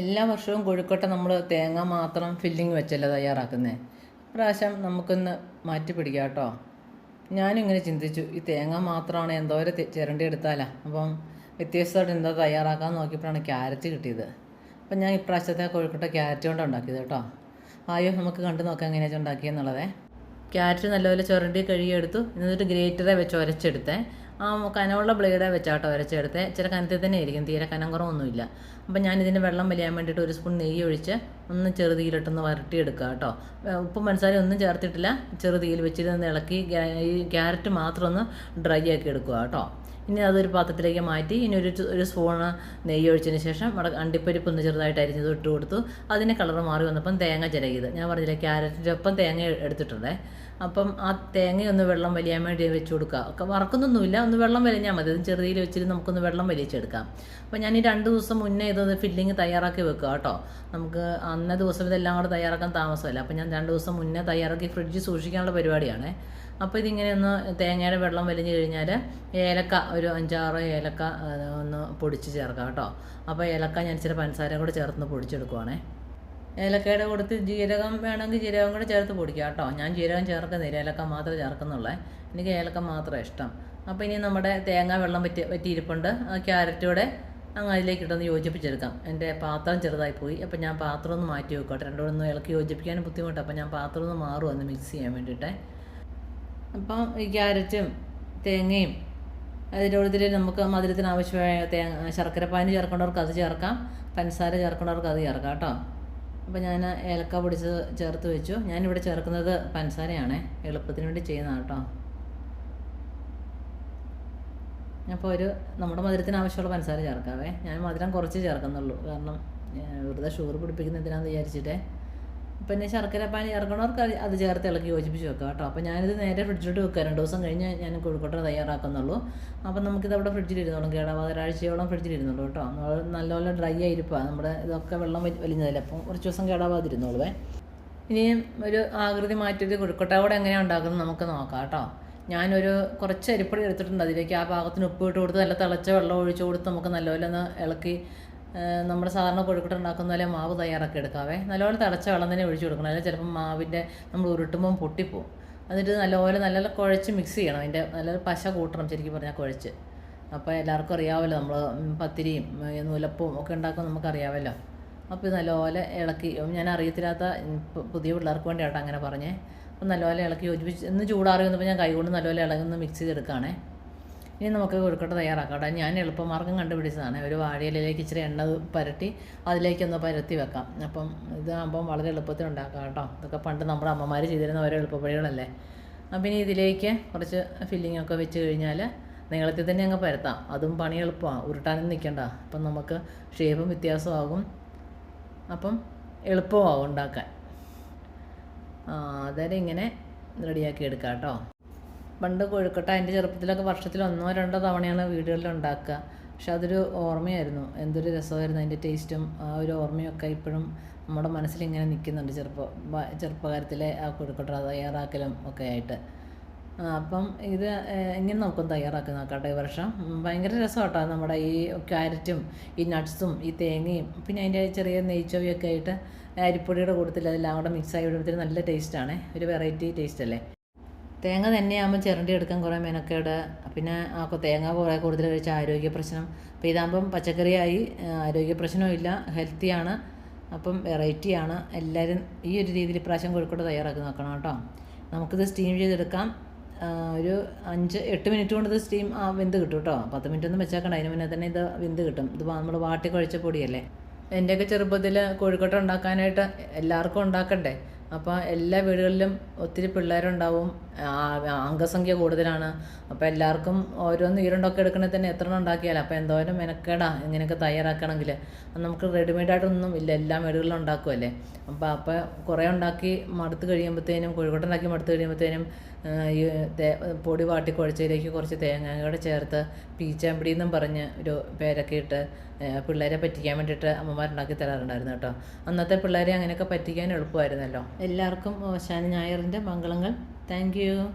എല്ലാ വർഷവും കോഴിക്കോട്ടെ നമ്മൾ തേങ്ങ മാത്രം ഫില്ലിങ് വെച്ചല്ല തയ്യാറാക്കുന്നത് പ്രാവശ്യം നമുക്കൊന്ന് മാറ്റി പിടിക്കാം കേട്ടോ. ഇങ്ങനെ ചിന്തിച്ചു ഈ തേങ്ങ മാത്രമാണ് എന്തോരം ചിരണ്ടി എടുത്താലാ? അപ്പം വ്യത്യസ്തമായിട്ട് എന്താ തയ്യാറാക്കാൻ നോക്കിയപ്പോഴാണ് ക്യാരറ്റ് കിട്ടിയത്. അപ്പം ഞാൻ ഇപ്രാവശ്യത്തെ കോഴിക്കോട്ടെ ക്യാരറ്റ് കൊണ്ട് ഉണ്ടാക്കിയത് കേട്ടോ. ആയോ നമുക്ക് കണ്ടു നോക്കാം എങ്ങനെയാണ് ഉണ്ടാക്കിയെന്നുള്ളതേ. ക്യാരറ്റ് നല്ലപോലെ ചുരണ്ടി കഴുകിയെടുത്തു. എന്നിട്ട് ഗ്രേറ്ററെ വെച്ച് ഉരച്ചെടുത്തേ കനമുള്ള ബ്ലേഡ് വെച്ചാട്ടോ ഉരച്ചെടുത്തേ ചില കനത്തിൽ തന്നെ ആയിരിക്കും തീരെ കനം കുറവൊന്നുമില്ല. അപ്പം ഞാൻ ഇതിന്റെ വെള്ളം വലിയാൻ വേണ്ടിയിട്ട് ഒരു സ്പൂൺ നെയ്യ് ഒഴിച്ച് ഒന്ന് ചെറുതീയിലിട്ടൊന്ന് വരട്ടിയെടുക്കുക കേട്ടോ ഉപ്പും പഞ്ചസാര ഒന്നും ചേർത്തിട്ടില്ല. വെച്ചിട്ട് വെച്ചിരുന്ന് ഇളക്കി ഈ ക്യാരറ്റ് മാത്രം ഒന്ന് ഡ്രൈ ആക്കി എടുക്കുക കേട്ടോ ഇനി അതൊരു പാത്രത്തിലേക്ക് മാറ്റി ഇനി ഒരു ഒരു സ്പൂണ് നെയ്യ് ഒഴിച്ചതിന് ശേഷം അവിടെ അണ്ടിപ്പരിപ്പ് ഒന്ന് ചെറുതായിട്ട് അരിഞ്ഞത് ഇട്ട് കൊടുത്തു. അതിന് കളർ മാറി വന്നപ്പം തേങ്ങ ചിരകിയത്. ഞാൻ പറഞ്ഞില്ല ക്യാരറ്റിന്റെ ഒപ്പം തേങ്ങ എടുത്തിട്ടുണ്ടേ. അപ്പം ആ തേങ്ങയൊന്ന് വെള്ളം വലിയാൻ വേണ്ടി വെച്ച് കൊടുക്കുക. ഒക്കെ വറക്കുന്നൊന്നുമില്ല. ഒന്ന് വെള്ളം വലിഞ്ഞാൽ മതി. അത് ചെറുതിയിൽ വെച്ചിട്ട് നമുക്കൊന്ന് വെള്ളം വലിച്ചെടുക്കാം. അപ്പോൾ ഞാൻ ഈ രണ്ട് ദിവസം മുന്നേ ഇത് ഫില്ലിങ് തയ്യാറാക്കി വെക്കുക കേട്ടോ. നമുക്ക് അന്നേ ദിവസം ഇതെല്ലാം കൂടെ തയ്യാറാക്കാൻ താമസമല്ല. അപ്പോൾ ഞാൻ രണ്ട് ദിവസം മുന്നേ തയ്യാറാക്കി ഫ്രിഡ്ജ് സൂക്ഷിക്കാനുള്ള പരിപാടിയാണ്. അപ്പോൾ ഇതിങ്ങനെ ഒന്ന് തേങ്ങയുടെ വെള്ളം വലിഞ്ഞു കഴിഞ്ഞാൽ ഏലക്ക ഒരു അഞ്ചാറ് ഏലക്ക ഒന്ന് പൊടിച്ച് ചേർക്കാം കേട്ടോ. അപ്പോൾ ഏലക്ക ഞാൻ ഇച്ചിരി പഞ്ചസാര കൂടെ ചേർത്ത് പൊടിച്ചെടുക്കുവാണേ. ഏലക്കയുടെ കൊടുത്ത് ജീരകം വേണമെങ്കിൽ ജീരകം കൂടെ ചേർത്ത് പൊടിക്കാം കേട്ടോ. ഞാൻ ജീരകം ചേർക്കുന്നില്ല ഏലക്ക മാത്രം ചേർക്കുന്നുള്ളേ. എനിക്ക് ഏലക്ക മാത്രം ഇഷ്ടം. അപ്പോൾ ഇനി നമ്മുടെ തേങ്ങ വെള്ളം പറ്റി പറ്റിയിരിപ്പുണ്ട്. ക്യാരറ്റോടെ അങ്ങ് അതിലേക്ക് ഇട്ടൊന്ന് യോജിപ്പിച്ചെടുക്കാം. എന്റെ പാത്രം ചെറുതായി പോയി. അപ്പോൾ ഞാൻ പാത്രം ഒന്ന് മാറ്റി വെക്കട്ടെ. രണ്ടും ഒന്ന് ഇളക്കി യോജിപ്പിക്കാനും ബുദ്ധിമുട്ട്. അപ്പോൾ ഞാൻ പാത്രം ഒന്ന് മാറും ഒന്ന് മിക്സ് ചെയ്യാൻ വേണ്ടിയിട്ടേ. അപ്പം ഈ ക്യാരറ്റും തേങ്ങയും അതിന്റെ നമുക്ക് മധുരത്തിന് ആവശ്യമായ തേങ്ങ ശർക്കരപ്പാനി ചേർക്കേണ്ടവർക്ക് അത് ചേർക്കാം. പഞ്ചസാര ചേർക്കേണ്ടവർക്ക് അത് ചേർക്കാം കേട്ടോ. അപ്പോൾ ഞാൻ ഏലക്ക പൊടിച്ച് ചേർത്ത് വെച്ചു. ഞാനിവിടെ ചേർക്കുന്നത് പഞ്ചസാരയാണ് എളുപ്പത്തിന് വേണ്ടി ചെയ്യുന്നതാണ് കേട്ടോ. അപ്പോൾ ഒരു നമ്മുടെ മധുരത്തിന് ആവശ്യമുള്ള പഞ്ചസാര ചേർക്കാവേ. ഞാൻ മധുരം കുറച്ച് ചേർക്കുന്നുള്ളൂ. കാരണം വെറുതെ ഷുഗർ പിടിപ്പിക്കുന്ന എന്തിനാന്ന് വിചാരിച്ചിട്ടേ. പിന്നെ ശർക്കര പാനി ഇറങ്ങണവർക്ക് അത് ചേർത്ത് ഇളക്കി യോജിപ്പിച്ച് വെക്കാം കേട്ടോ. അപ്പോൾ ഞാനിത് നേരെ ഫ്രിഡ്ജിലോട്ട് വെക്കാം. രണ്ട് ദിവസം കഴിഞ്ഞ് ഞാൻ കോഴിക്കോട്ടെ തയ്യാറാക്കുന്നുള്ളൂ. അപ്പോൾ നമുക്കിത് അവിടെ ഫ്രിഡ്ജിൽ ഇരുന്നോളും. കേടാവാതെ ഒരാഴ്ചയോളം ഫ്രിഡ്ജിൽ ഇരുന്നുള്ളൂ കേട്ടോ. നല്ലപോലെ ഡ്രൈ ആയിരിക്കാം നമ്മുടെ ഇതൊക്കെ വെള്ളം വലി- വലിഞ്ഞതല്ലേ അപ്പോൾ കുറച്ച് ദിവസം കേടാവാതിരുന്നോളുവേ. ഇനിയും ഒരു ആകൃതി മാറ്റിയത് കുഴിക്കോട്ട കൂടെ എങ്ങനെയാണ് ഉണ്ടാക്കുന്നത് നമുക്ക് നോക്കാം കേട്ടോ. ഞാനൊരു കുറച്ച് അരിപ്പൊടി എടുത്തിട്ടുണ്ട്. അതിലേക്ക് ആ പാകത്തിന് ഉപ്പ് ഇട്ട് കൊടുത്ത് നല്ല തിളച്ച വെള്ളം ഒഴിച്ച് കൊടുത്ത് നമുക്ക് നല്ലപോലെ ഒന്ന് ഇളക്കി ഏഹ്, നമ്മുടെ സാധാരണ കൊഴുക്കട്ട ഉണ്ടാക്കുന്ന പോലെ മാവ് തയ്യാറാക്കി എടുക്കാവേ. നല്ലപോലെ തിളച്ച വെള്ളം തന്നെ ഒഴിച്ചു കൊടുക്കണം. അല്ലെങ്കിൽ ചിലപ്പം മാവിന്റെ നമ്മൾ ഉരുട്ടുമ്പം പൊട്ടിപ്പോവും. എന്നിട്ട് നല്ലപോലെ നല്ല കുഴച്ച് മിക്സ് ചെയ്യണം. അതിന്റെ നല്ല പശ കൂട്ടണം ശരിക്കും പറഞ്ഞാൽ കുഴച്ച്. അപ്പോൾ എല്ലാവർക്കും അറിയാമല്ലോ നമ്മൾ പത്തിരിയും നൂലപ്പവും ഒക്കെ ഉണ്ടാക്കും നമുക്കറിയാമല്ലോ അപ്പോൾ ഇത് നല്ലപോലെ ഇളക്കി ഞാൻ അറിയത്തില്ലാത്ത പുതിയ പിള്ളേർക്ക് വേണ്ടിയാട്ടോ അങ്ങനെ പറഞ്ഞേ. അപ്പം നല്ലപോലെ ഇളക്കി യോജിപ്പിച്ച് ഇന്ന് ചൂടാറി വന്നപ്പോൾ ഞാൻ കൈകൊണ്ട് നല്ലപോലെ ഇളകി ഒന്ന് മിക്സ് ചെയ്തെടുക്കുകയാണേ. ഇനി നമുക്ക് കൊഴുക്കട്ട തയ്യാറാക്കാം കേട്ടോ ഞാൻ എളുപ്പമാർഗം കണ്ടുപിടിച്ചതാണ്. ഒരു വാഴയിലേക്ക് ഇച്ചിരി എണ്ണ പരട്ടി അതിലേക്കൊന്ന് പരത്തി വെക്കാം. അപ്പം ഇതാകുമ്പം വളരെ എളുപ്പത്തിൽ ഉണ്ടാക്കാം കേട്ടോ. ഇതൊക്കെ പണ്ട് നമ്മുടെ അമ്മമാർ ചെയ്തിരുന്ന ഓരോ എളുപ്പപ്പഴികളല്ലേ അപ്പം ഇനി ഇതിലേക്ക് കുറച്ച് ഫില്ലിംഗ് ഒക്കെ വെച്ച് കഴിഞ്ഞാൽ നീളത്തിൽ തന്നെ അങ്ങ് പരത്താം. അതും പണി എളുപ്പമാണ് ഉരുട്ടാനും നിൽക്കണ്ട. അപ്പം നമുക്ക് ഷേപ്പും വ്യത്യാസമാകും അപ്പം എളുപ്പമാകും ഉണ്ടാക്കാൻ. അതായത് ഇങ്ങനെ റെഡിയാക്കി എടുക്കാം കേട്ടോ. പണ്ട് കൊഴുക്കട്ട എന്റെ ചെറുപ്പത്തിലൊക്കെ വർഷത്തിൽ ഒന്നോ രണ്ടോ തവണയാണ് വീടുകളിൽ ഉണ്ടാക്കുക. പക്ഷെ അതൊരു ഓർമ്മയായിരുന്നു. എന്തൊരു രസമായിരുന്നു അതിന്റെ ടേസ്റ്റും ആ ഒരു ഓർമ്മയൊക്കെ ഇപ്പോഴും നമ്മുടെ മനസ്സിൽ ഇങ്ങനെ നിൽക്കുന്നുണ്ട് ചെറുപ്പ ചെറുപ്പകാലത്തിലെ ആ കൊഴുക്കട്ട തയ്യാറാക്കലും ഒക്കെ ആയിട്ട്. അപ്പം ഇത് എങ്ങനെ നമുക്കൊന്ന് തയ്യാറാക്കി നോക്കാം ഈ വർഷം? ഭയങ്കര രസമാട്ടോ നമ്മുടെ ഈ ക്യാരറ്റും ഈ നട്ട്സും ഈ തേങ്ങയും പിന്നെ അതിന്റെ ചെറിയ നെയ്ച്ചോവിയൊക്കെ ആയിട്ട് അരിപ്പൊടിയുടെ കൂട്ടത്തിൽ അതെല്ലാം കൂടെ മിക്സ് ആയി വിടുമ്പോഴത്തേന് നല്ല ടേസ്റ്റാണ് ഒരു വെറൈറ്റി ടേസ്റ്റ് അല്ലേ? തേങ്ങ തന്നെയാകുമ്പോൾ ചിരണ്ടി എടുക്കാൻ കുറേ മെനക്കേട്. പിന്നെ ആ തേങ്ങ കുറേ കൂടുതൽ കഴിച്ച ആരോഗ്യ പ്രശ്നം. അപ്പോൾ ഇതാകുമ്പം പച്ചക്കറിയായി ആരോഗ്യ പ്രശ്നവും ഇല്ല. ഹെൽത്തിയാണ് അപ്പം വെറൈറ്റിയാണ് എല്ലാവരും ഈ ഒരു രീതിയിൽ ഇപ്രാവശ്യം കോഴിക്കോട് തയ്യാറാക്കി നോക്കണം കേട്ടോ. നമുക്കിത് സ്റ്റീം ചെയ്തെടുക്കാം. ഒരു അഞ്ച് എട്ട് മിനിറ്റ് കൊണ്ട് ഇത് സ്റ്റീം ആ വെന്ത് കിട്ടും കേട്ടോ. പത്ത് മിനിറ്റ് ഒന്നും വെച്ചേക്കണ്ട. അതിന് മുന്നേ തന്നെ ഇത് വെന്ത് കിട്ടും. ഇത് നമ്മൾ വാട്ടി കുഴച്ച പൊടിയല്ലേ. എന്റെയൊക്കെ ചെറുപ്പത്തിൽ കോഴിക്കോട്ട ഉണ്ടാക്കാനായിട്ട് എല്ലാവർക്കും ഉണ്ടാക്കണ്ടേ? അപ്പോൾ എല്ലാ വീടുകളിലും ഒത്തിരി പിള്ളേരുണ്ടാവും. അംഗസംഖ്യ കൂടുതലാണ്. അപ്പോൾ എല്ലാവർക്കും ഓരോന്ന് ഈരണ്ടൊക്കെ എടുക്കണേ തന്നെ എത്ര എണ്ണം ഉണ്ടാക്കിയാൽ അപ്പോൾ എന്തോരം മെനക്കേടാ ഇങ്ങനെയൊക്കെ തയ്യാറാക്കണമെങ്കിൽ നമുക്ക് റെഡിമെയ്ഡായിട്ടൊന്നും ഇല്ല എല്ലാ വീടുകളിലും ഉണ്ടാക്കുമല്ലേ അപ്പോൾ അപ്പോൾ കുറേ ഉണ്ടാക്കി മടുത്ത് കഴിയുമ്പോഴത്തേനും കോഴിക്കോട്ട് ഉണ്ടാക്കി മടുത്ത് കഴിയുമ്പോഴത്തേനും ഈ പൊടി വാട്ടി കുഴച്ചതിലേക്ക് കുറച്ച് തേങ്ങയോടെ ചേർത്ത് പീച്ചാമ്പിടി എന്നും പറഞ്ഞ് ഒരു പേരൊക്കെ ഇട്ട് പിള്ളേരെ പറ്റിക്കാൻ വേണ്ടിയിട്ട് അമ്മമാരുണ്ടാക്കി തരാറുണ്ടായിരുന്നു കേട്ടോ. അന്നത്തെ പിള്ളേരെ അങ്ങനെയൊക്കെ പറ്റിക്കാൻ എളുപ്പമായിരുന്നല്ലോ. എല്ലാവർക്കും ശനി ഞായറിന്റെ മംഗളങ്ങൾ. Thank you